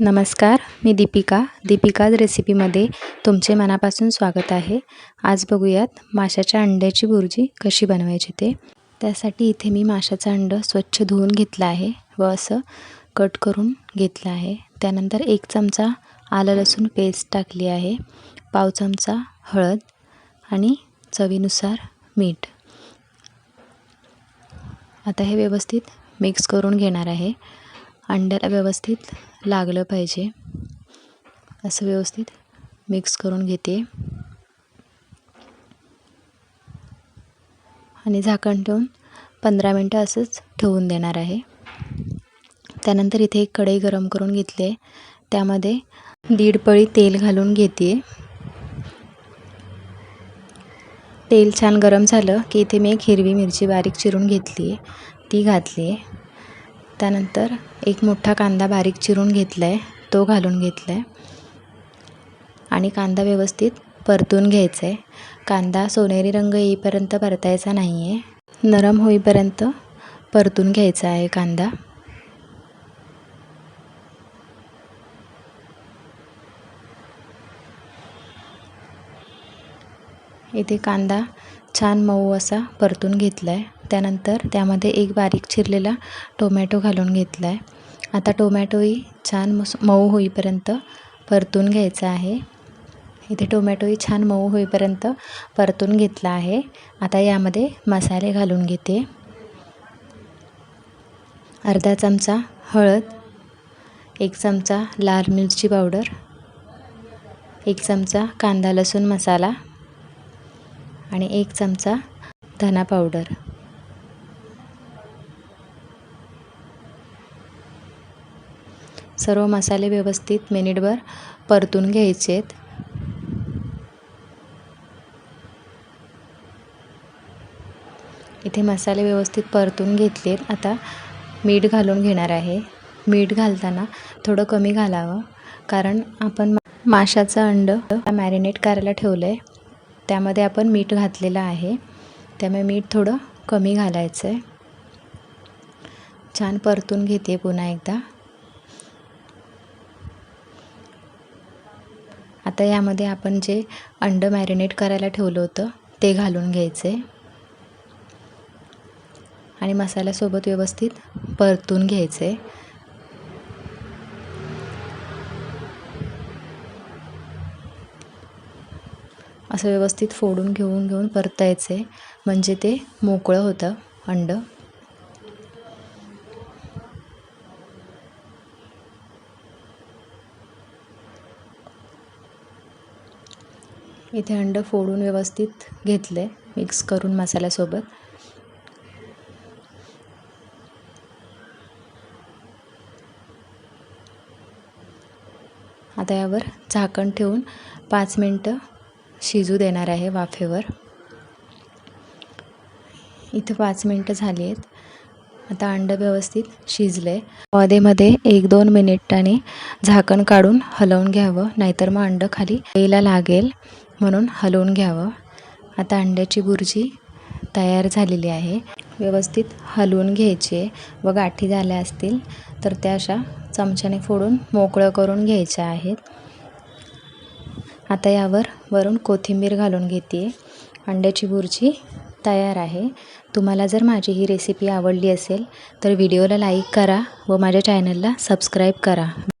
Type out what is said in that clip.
नमस्कार मी दीपिका. दीपिकाज रेसिपीमध्ये तुमचे मनापासून स्वागत आहे. आज बघूयात माशाच्या अंड्याची भुर्जी कशी बनवायची ते. त्यासाठी इथे मी माशाचं अंडं स्वच्छ धुवून घेतलं आहे व असं कट करून घेतलं आहे. त्यानंतर एक चमचा आलं लसूण पेस्ट टाकली आहे पाव चमचा हळद आणि चवीनुसार मीठ. आता हे व्यवस्थित मिक्स करून घेणार आहे. अंड्याला व्यवस्थित लागलं पाहिजे. असं व्यवस्थित मिक्स करून घेते. आणि झाकण ठेवून पंधरा मिनटं असंच ठेवून देणार आहे. त्यानंतर इथे एक कढई गरम करून घेतली आहे. त्यामध्ये दीड पळी तेल घालून घेते. तेल छान गरम झालं की इथे मी एक हिरवी मिरची बारीक चिरून घेतली आहे. ती घातली आहे. त्यानंतर एक मोठा कांदा बारीक चिरून घेतला आहे तो घालून घेतला आहे आणि कांदा व्यवस्थित परतून घ्यायचा आहे कांदा सोनेरी रंग येईपर्यंत परतायचा नाही आहे नरम होईपर्यंत परतून घ्यायचा आहे कांदा. इथे कांदा छान मऊ असा परतून घेतला आहे त्यानंतर त्यामध्ये एक बारीक चिरलेला टोमॅटो घालून घेतला आहे. आता टोमॅटोही छान मस मऊ होईपर्यंत परतून घ्यायचा आहे. इथे टोमॅटोही छान मऊ होईपर्यंत परतून घेतला आहे. आता यामध्ये मसाले घालून घेते. अर्धा चमचा हळद एक चमचा लाल मिरची पावडर एक चमचा कांदा लसूण मसाला आणि एक चमचा धना पावडर. सर्व मसाले व्यवस्थित मिनिटभर परतून घ्यायचे आहेत इथे मसाले व्यवस्थित परतून घेतलेत. आता मीठ घालून घेणार आहे. मीठ घालताना थोडं कमी घालावं. कारण आपण माशाचं अंड मॅरिनेट करायला ठेवलं आहे त्यामध्ये आपण मीठ घातलेलं आहे. त्यामुळे मीठ थोडं कमी घालायचं आहे छान परतून घेते पुन्हा एकदा. आता यामध्ये आपण जे अंडं मॅरिनेट करायला ठेवलं होतं ते घालून घ्यायचे. आणि मसाल्यासोबत व्यवस्थित परतून घ्यायचे. असं व्यवस्थित फोडून घेऊन घेऊन परतायचे. म्हणजे ते मोकळं होतं अंडं. इथे अंडं फोडून व्यवस्थित घेतले मिक्स करून मसाल्यासोबत. आता यावर झाकण ठेवून पाच मिनटं शिजू देणार आहे वाफेवर. इथं पाच मिनटं झाली आहेत आता अंडं व्यवस्थित शिजले. मध्ये एक दोन मिनिटांनी झाकण काढून हलवून घ्यावं नाहीतर मग अंडं खाली यायला लागेल. म्हणून हलवून घ्यावं. आता अंड्याची बुर्जी तयार झालेली आहे. व्यवस्थित हलवून घ्यायचे व गाठी झाल्या असतील तर त्या अशा चमच्याने फोडून मोकळं करून घ्यायच्या आहेत. आता यावर वरून कोथिंबीर घालून घेते अंड्याची बुर्जी तयार आहे. तुम्हाला जर माझी ही रेसिपी आवडली असेल तर व्हिडिओला लाईक करा व माझ्या चॅनलला सबस्क्राईब करा.